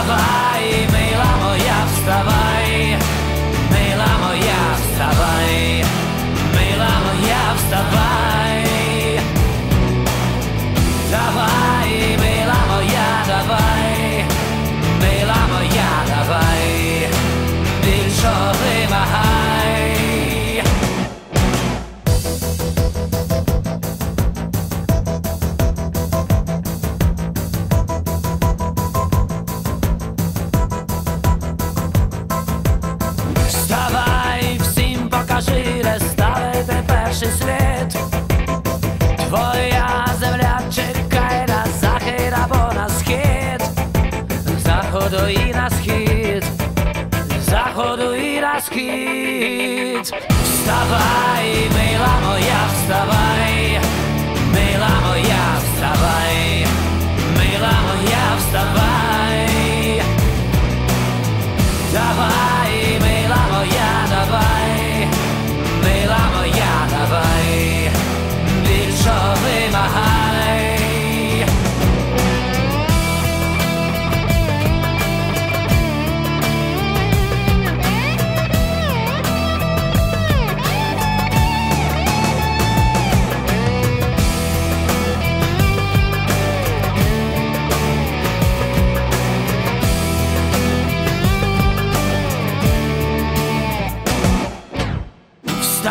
Вставай, мила моя, вставай, перший світ. Твоя земля чекає на захід або на схід, заходу і на схід, заходу і на схід. Вставай, мила моя,